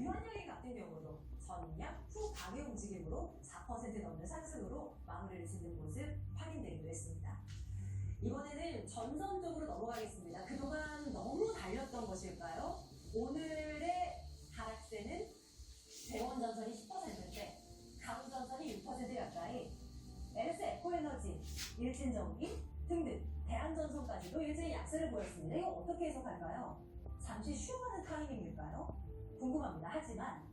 유한양행 같은 경우도 전량 후 강의 움직임으로 4% 넘는 상승으로 마무리를 짓는 모습 확인되기도 했습니다. 이번에는 전선적으로 넘어가겠습니다. 그동안 너무 달렸던 것일까요? 오늘의 하락세는 대원 전선이 10%인데 강전선이 6% 가까이 LS 에코에너지, 일진전기 등등 대한전선까지도 일제히 약세를 보였습니다. 이거 어떻게 해석할까요? 궁금합니다. 하지만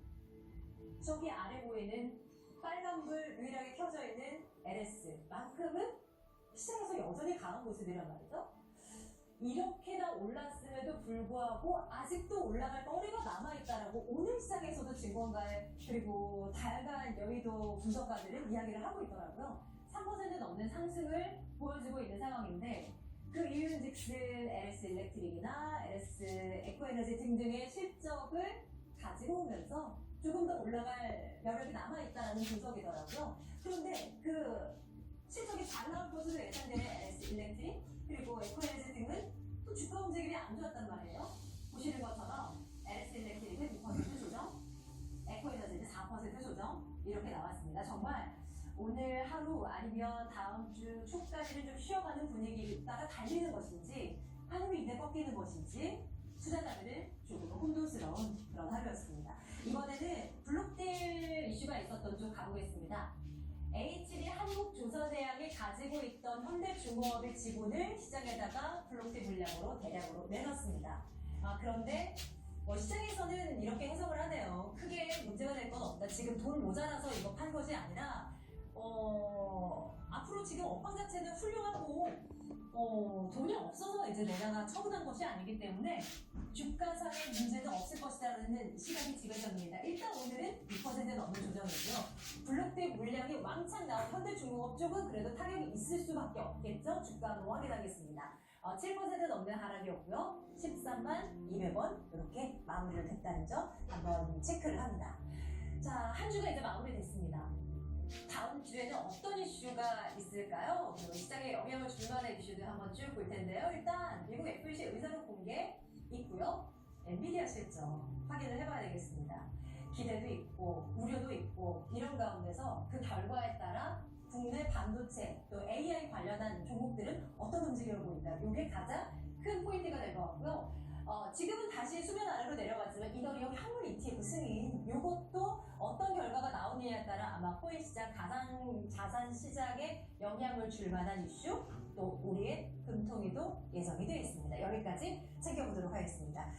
저기 아래 보이는 빨간불 유일하게 켜져 있는 LS만큼은 시장에서 여전히 강한 모습이란 말이죠. 이렇게나 올랐음에도 불구하고 아직도 올라갈 거리가 남아있다라고 오늘 시장에서도 증권가에 그리고 다양한 여의도 분석가들은 이야기를 하고 있더라고요. 3% 넘는 상승을 보여주고 있는 상황인데 그 이유는 즉슨 LS 일렉트릭이나 LS 에코에너지 등등의 실적을 가지고 오면서 조금 더 올라갈 여력이 남아있다는 분석이더라고요. 그런데 그 실적이 잘 나올 것으로 예상되는 LS 일렉트릭 그리고 에코에너지 등은 또 주가 움직임이 안 좋았단 말이에요. 보시는 것처럼 LS 일렉트릭은 2% 조정, 에코에너지는 4% 조정 이렇게 나왔습니다. 정말 오늘 하루 아니면 다음 주 초까지는 좀 쉬어가는 분위기다가 달리는 것인지 아니면 이내 꺾이는 것인지 투자자들은 조금 혼돈스러운 그런 하루였습니다. 이번에는 블록딜 이슈가 있었던 쪽 가보겠습니다. HB 한국조선해양이 가지고 있던 현대중공업의 지분을 시장에다가 블록딜 물량으로 대량으로 내놨습니다. 아, 그런데 뭐 시장에서는 이렇게 해석을 하네요. 크게 문제가 될 건 없다. 지금 돈 모자라서 이거 판 것이 아니라 어, 앞으로 지금 업황 자체는 훌륭하고 어, 돈이 없어서 이제 내가 처분한 것이 아니기 때문에 주가상의 문제는 없을 것이라는 시각이 지배적입니다. 일단 오늘은 2% 넘는 조정이고요. 블록대 물량이 왕창 나온 현대중공업 쪽은 그래도 타격이 있을 수밖에 없겠죠. 주가로 확인하겠습니다. 어, 7% 넘는 하락이었고요. 13만 200원 이렇게 마무리를 됐다는 점 한번 체크를 합니다. 자, 한 주가 이제 마무리됐습니다. 다음 주에는 어떤 이슈가 있을까요? 그리고 시장에 영향을 줄 만한 이슈들 한번 쭉 볼 텐데요. 일단 미국 FEC 의사록 공개 있고요. 엔비디아 실적 확인을 해봐야 되겠습니다. 기대도 있고 우려도 있고 이런 가운데서 그 결과에 따라 국내 반도체 또 AI 관련한 종목들은 어떤 움직임을 보인다. 이게 가장 큰 포인트가 될 것 같고요. 어, 지금은 다시 수면 아래로 내려갔지만 이더리움 현물 ETF 승인 요것도 어떤 결과가 나오느냐에 따라 아마 코인 시장 가상 자산 시장에 영향을 줄 만한 이슈 또 우리의 금통위도 예정이 되어 있습니다. 여기까지 챙겨보도록 하겠습니다.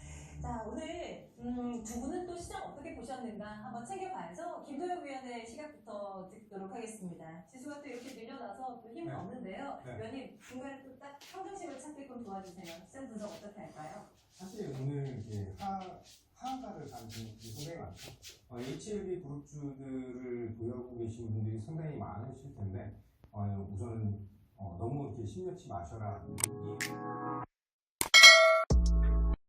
자 오늘 음, 두 분은 또 시장 어떻게 보셨는가 한번 챙겨봐야죠. 김도영 위원의 시각부터 듣도록 하겠습니다. 지수가 또 이렇게 밀려나서 또 힘은 네. 없는데요. 네. 위원님 중간에 또 딱 평정심을 찾게끔 도와주세요. 시장 분석 어떻게 할까요? 사실 오늘 이제 하, 하한가를 간 종목들이 상당히 많죠. 어, HLB 그룹주들을 보유하고 계신 분들이 상당히 많으실 텐데, 어, 우선은 어, 너무 이렇게 심려치 마셔라. 이